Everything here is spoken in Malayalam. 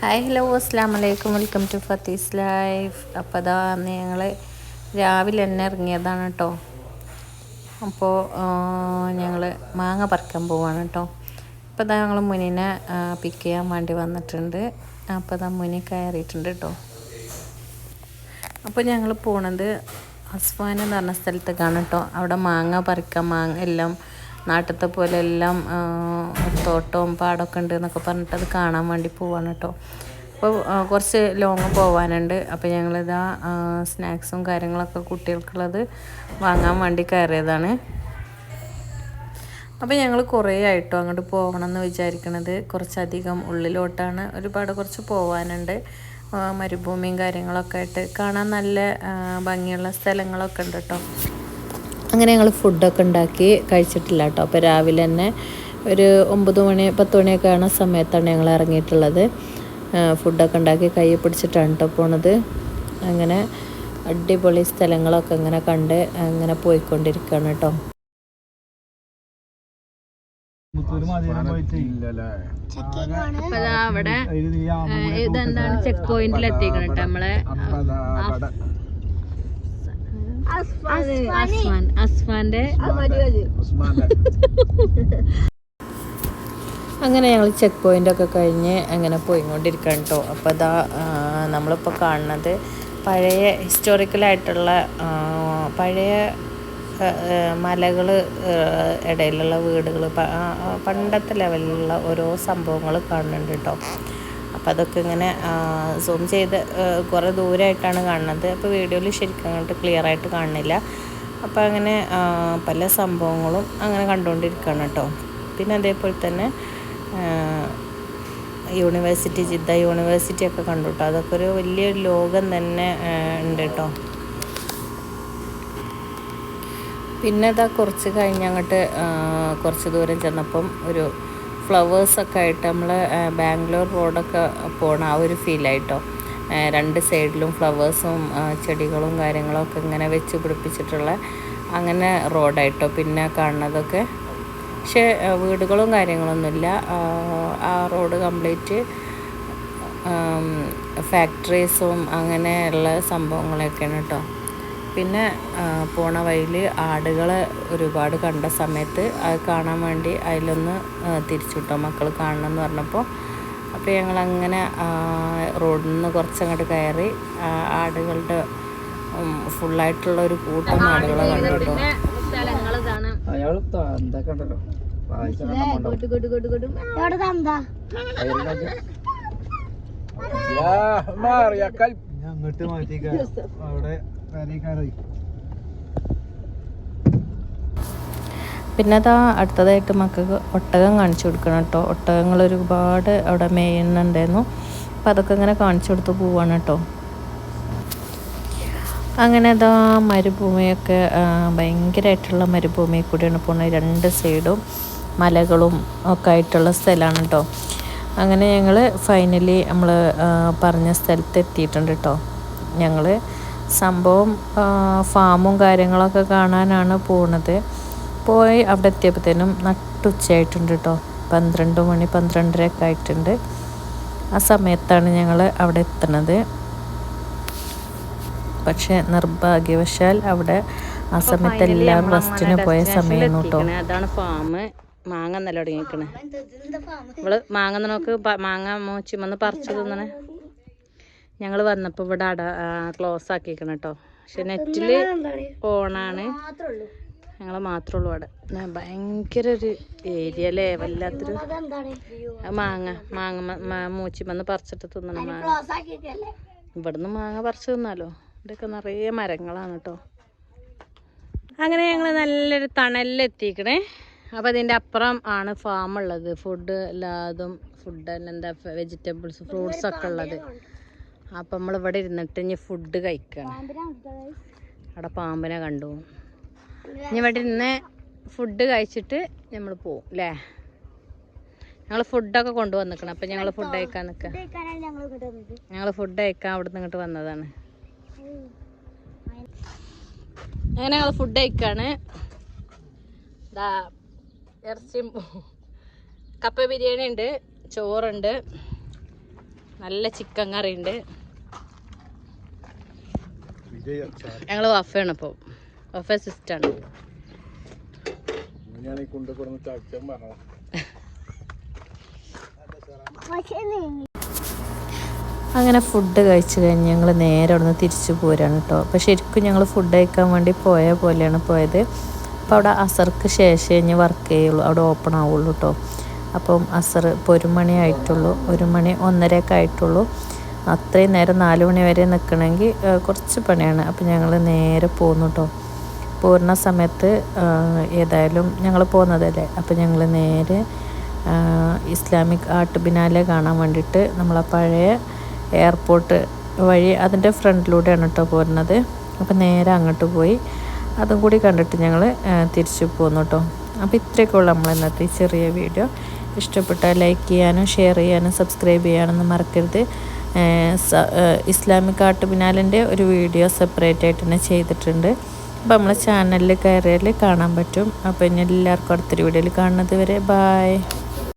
ഹായ് ഹലോ അസ്സാം വലൈക്കും വെൽക്കം ടു ഫത്തീസ് ലൈഫ്. അപ്പോൾ അതാ ഞങ്ങൾ രാവിലെ തന്നെ ഇറങ്ങിയതാണ് കേട്ടോ അപ്പോൾ ഞങ്ങൾ മാങ്ങ പറിക്കാൻ പോവാണ് കേട്ടോ അപ്പോൾ അതാ ഞങ്ങൾ മുനിനെ പിക്ക് ചെയ്യാൻ വേണ്ടി വന്നിട്ടുണ്ട്. അപ്പോൾ അതാ മുനി കയറിയിട്ടുണ്ട് കേട്ടോ അപ്പോൾ ഞങ്ങൾ പോണത് അസ്വാൻ എന്ന് പറഞ്ഞ സ്ഥലത്തേക്കാണ് കേട്ടോ അവിടെ മാങ്ങ പറിക്കാൻ മാങ്ങ എല്ലാം നാട്ടിലത്തെ പോലെ എല്ലാം തോട്ടവും പാടമൊക്കെ ഉണ്ട് എന്നൊക്കെ പറഞ്ഞിട്ട് അത് കാണാൻ വേണ്ടി പോവാണ് കേട്ടോ. അപ്പോൾ കുറച്ച് ലോങ് പോവാനുണ്ട്. അപ്പോൾ ഞങ്ങളിതാ സ്നാക്സും കാര്യങ്ങളൊക്കെ കുട്ടികൾക്കുള്ളത് വാങ്ങാൻ വേണ്ടി കയറിയതാണ്. അപ്പോൾ ഞങ്ങൾ കുറേ ആയിട്ടോ അങ്ങോട്ട് പോകണം എന്ന് വിചാരിക്കണത്. കുറച്ചധികം ഉള്ളിലോട്ടാണ് ഒരുപാട് കുറച്ച് പോകാനുണ്ട് ആ, മരുഭൂമിയും കാര്യങ്ങളൊക്കെ ആയിട്ട് കാണാൻ നല്ല ഭംഗിയുള്ള സ്ഥലങ്ങളൊക്കെ ഉണ്ട് കേട്ടോ. അങ്ങനെ ഞങ്ങൾ ഫുഡൊക്കെ ഉണ്ടാക്കി കഴിച്ചിട്ടില്ല കേട്ടോ. അപ്പോൾ രാവിലെ തന്നെ ഒരു ഒമ്പത് മണി പത്ത് മണിയൊക്കെ ആവുന്ന സമയത്താണ് ഞങ്ങൾ ഇറങ്ങിയിട്ടുള്ളത്. ഫുഡൊക്കെ ഉണ്ടാക്കി കൈ പിടിച്ചിട്ടാണ് കേട്ടോ പോണത്. അങ്ങനെ അടിപൊളി സ്ഥലങ്ങളൊക്കെ അങ്ങനെ കണ്ട് അങ്ങനെ പോയിക്കൊണ്ടിരിക്കുകയാണ് കേട്ടോ. അവിടെ ഇതെന്താണ് ചെക്ക് പോയിന്റിൽ എത്തിക്കണം കേട്ടോ നമ്മളെ? അങ്ങനെ ഞങ്ങൾ ചെക്ക് പോയിന്റ് ഒക്കെ കഴിഞ്ഞ് അങ്ങനെ പോയിക്കൊണ്ടിരിക്കണം കേട്ടോ അപ്പോൾ അതാ നമ്മളിപ്പോൾ കാണുന്നത് പഴയ ഹിസ്റ്റോറിക്കലായിട്ടുള്ള പഴയ മലകൾ ഇടയിലുള്ള വീടുകൾ പണ്ടത്തെ ലെവലിലുള്ള ഓരോ സംഭവങ്ങൾ കാണുന്നുണ്ട് കേട്ടോ അപ്പോൾ അതൊക്കെ ഇങ്ങനെ സൂം ചെയ്ത് കുറേ ദൂരമായിട്ടാണ് കാണുന്നത്. അപ്പോൾ വീഡിയോയിൽ ശരിക്കും അങ്ങോട്ട് ക്ലിയർ ആയിട്ട് കാണുന്നില്ല. അപ്പോൾ അങ്ങനെ പല സംഭവങ്ങളും അങ്ങനെ കണ്ടുകൊണ്ടിരിക്കുകയാണ് കേട്ടോ. പിന്നെ അതേപോലെ തന്നെ യൂണിവേഴ്സിറ്റി ജിദ്ദ യൂണിവേഴ്സിറ്റി ഒക്കെ കണ്ടു കേട്ടോ. അതൊക്കെ ഒരു വലിയൊരു ലോകം തന്നെ ഉണ്ട് കേട്ടോ. പിന്നെ അതാ കുറച്ച് കഴിഞ്ഞ് അങ്ങോട്ട് കുറച്ച് ദൂരം ചെന്നപ്പം ഒരു ഫ്ലവേഴ്സൊക്കെ ആയിട്ട് നമ്മൾ ബാംഗ്ലൂർ റോഡൊക്കെ പോണ ആ ഒരു ഫീലായിട്ടോ? രണ്ട് സൈഡിലും ഫ്ലവേഴ്സും ചെടികളും കാര്യങ്ങളൊക്കെ ഇങ്ങനെ വെച്ച് പിടിപ്പിച്ചിട്ടുള്ള അങ്ങനെ റോഡായിട്ടോ? പിന്നെ കാണുന്നതൊക്കെ? പക്ഷേ വീടുകളും കാര്യങ്ങളൊന്നുമില്ല. ആ റോഡ് കംപ്ലീറ്റ് ഫാക്ടറീസും അങ്ങനെയുള്ള സംഭവങ്ങളൊക്കെയാണ് കേട്ടോ. പിന്നെ പോണ വഴിയിൽ ആടുകളെ ഒരുപാട് കണ്ട സമയത്ത് അത് കാണാൻ വേണ്ടി അതിലൊന്ന് തിരിച്ചുവിട്ടോ മക്കൾ കാണണം എന്ന് പറഞ്ഞപ്പോൾ അപ്പോൾ ഞങ്ങളങ്ങനെ റോഡിൽ നിന്ന് കുറച്ചങ്ങോട്ട് കയറി ആടുകളുടെ ഫുള്ളായിട്ടുള്ള ഒരു കൂട്ടം ആടുകളെ കണ്ടു കേട്ടോ. അങ്ങോട്ട് മാറ്റിക്കാം അവിടെ വരേക്കാറായി പിന്നെ അതാ അടുത്തതായിട്ട് മക്കൾക്ക് ഒട്ടകം കാണിച്ചു കൊടുക്കണം കേട്ടോ. ഒട്ടകങ്ങൾ ഒരുപാട് അവിടെ മേയുന്നുണ്ടായിരുന്നു. അപ്പം അതൊക്കെ ഇങ്ങനെ കാണിച്ചു കൊടുത്ത് പോവാണ് കേട്ടോ. അങ്ങനെ അതാ മരുഭൂമിയൊക്കെ ഭയങ്കരമായിട്ടുള്ള മരുഭൂമി കൂടിയാണ് പോകുന്നത് രണ്ട് സൈഡും മലകളും ഒക്കെ ആയിട്ടുള്ള സ്ഥലമാണ് കേട്ടോ. അങ്ങനെ ഞങ്ങൾ ഫൈനലി നമ്മൾ പറഞ്ഞ സ്ഥലത്ത് എത്തിയിട്ടുണ്ട് കേട്ടോ. ഞങ്ങൾ സംഭവം ഫാമും കാര്യങ്ങളൊക്കെ കാണാനാണ് പോണത്. പോയി അവിടെ എത്തിയപ്പോഴത്തേനും നട്ടുച്ചയായിട്ടുണ്ട് കേട്ടോ പന്ത്രണ്ട് മണി പന്ത്രണ്ടരയൊക്കെ ആയിട്ടുണ്ട്. ആ സമയത്താണ് ഞങ്ങൾ അവിടെ എത്തണത്. പക്ഷെ നിർഭാഗ്യവശാൽ അവിടെ ആ സമയത്ത് എല്ലാവരും റെസ്റ്റിന് പോയ സമയം കേട്ടോ അതാണ് ഫാം മാങ്ങ നല്ല തുടങ്ങിക്കണേ നമ്മൾ മാങ്ങ നോക്ക് മാങ്ങ മോച്ചിമന്ന് പറിച്ചു തിന്നണേ. ഞങ്ങൾ വന്നപ്പോൾ ഇവിടെ അട ക്ലോസ് ആക്കിക്കണം കേട്ടോ പക്ഷെ നെറ്റിൽ ഓണാണ്. ഞങ്ങൾ മാത്രമേ ഉള്ളൂ. അവിടെ. ഭയങ്കര ഒരു ഏരിയ അല്ലേ വല്ലാത്തൊരു മാങ്ങ മാങ്ങ മൂച്ചി വന്ന് മൂച്ചിമന്ന് പറിച്ചിട്ട് തിന്നണം മാങ്ങ. ഇവിടുന്ന് മാങ്ങ പറിച്ച് തിന്നാലോ. ഇവിടെയൊക്കെ നിറയെ മരങ്ങളാണ് കേട്ടോ അങ്ങനെ ഞങ്ങൾ നല്ലൊരു തണലിലെത്തിക്കണേ അപ്പോൾ അതിന്റെ അപ്പുറം ആണ് ഫാം ഉള്ളത്. ഫുഡ് എല്ലാതും ഫുഡ് എന്താ വെജിറ്റബിൾസ് ഫ്രൂട്ട്സ് ഒക്കെ ഉള്ളത്. അപ്പം നമ്മൾ ഇവിടെ ഇരുന്നിട്ട് ഇനി ഫുഡ് കഴിക്കണം. അവിടെ പാമ്പിനെ കണ്ടു. ഇനി ഇവിടെ ഇരുന്ന് ഫുഡ് കഴിച്ചിട്ട് നമ്മൾ പോവും അല്ലേ ഞങ്ങൾ ഫുഡൊക്കെ കൊണ്ടുവന്നിക്കണം. അപ്പം ഞങ്ങൾ ഫുഡ് കഴിക്കാൻ നിൽക്കുക ഞങ്ങൾ ഫുഡ് കഴിക്കാൻ അവിടെ നിന്ന് ഇങ്ങോട്ട് വന്നതാണ്. അങ്ങനെ ഞങ്ങൾ ഫുഡ് കഴിക്കാണ്. ദാ ഇറച്ചിയും കപ്പ ബിരിയാണി ഉണ്ട് ചോറുണ്ട്. നല്ല ചിക്കൻ കറി ഉണ്ട്. ഞങ്ങൾ വഫയാണ് ഇപ്പോൾ വഫ സിസ്റ്റാണ് അങ്ങനെ ഫുഡ് കഴിച്ചു കഴിഞ്ഞ് ഞങ്ങൾ നേരെ അവിടെ നിന്ന് തിരിച്ചു പോരാണ് കേട്ടോ അപ്പോൾ ശരിക്കും ഞങ്ങൾ ഫുഡ് കഴിക്കാൻ വേണ്ടി പോയ പോലെയാണ് പോയത്. അപ്പോൾ അവിടെ അസർക്ക് ശേഷം ഇനി വർക്ക് ചെയ്യുള്ളൂ. അവിടെ ഓപ്പൺ ആവുള്ളൂ കേട്ടോ അപ്പം അസർ ഇപ്പോൾ ഒരു മണി ആയിട്ടുള്ളൂ ഒരു മണി ഒന്നരയൊക്കെ ആയിട്ടുള്ളൂ. അത്രയും നേരം നാല് മണി വരെ നിൽക്കണമെങ്കിൽ കുറച്ച് പണിയാണ്. അപ്പം ഞങ്ങൾ നേരെ പോന്നു കേട്ടോ പോരുന്ന സമയത്ത് ഏതായാലും ഞങ്ങൾ പോകുന്നതല്ലേ അപ്പം ഞങ്ങൾ നേരെ ഇസ്ലാമിക് ആർട്ട് ബിനാലെ കാണാൻ വേണ്ടിയിട്ട് നമ്മളെ പഴയ എയർപോർട്ട് വഴി അതിന്റെ ഫ്രണ്ടിലൂടെയാണ് കേട്ടോ പോരുന്നത്. അപ്പം നേരെ അങ്ങോട്ട് പോയി അതും കൂടി കണ്ടിട്ട് ഞങ്ങൾ തിരിച്ചു പോന്നു കേട്ടോ അപ്പോൾ ഇത്രയൊക്കെ ഉള്ളൂ നമ്മൾ ഇന്നത്തെ ചെറിയ വീഡിയോ. ഇഷ്ടപ്പെട്ടാൽ ലൈക്ക് ചെയ്യാനും ഷെയർ ചെയ്യാനും സബ്സ്ക്രൈബ് ചെയ്യാനൊന്നും മറക്കരുത്. ഇസ്ലാമിക് ആർട്ട് ബിനാലിന്റെ ഒരു വീഡിയോ സെപ്പറേറ്റ് ആയിട്ട് തന്നെ ചെയ്തിട്ടുണ്ട്. അപ്പോൾ നമ്മളെ ചാനലിൽ കയറിയാൽ കാണാൻ പറ്റും. അപ്പോൾ ഇനി എല്ലാവർക്കും അടുത്തൊരു വീഡിയോയിൽ കാണുന്നത് വരെ ബായ്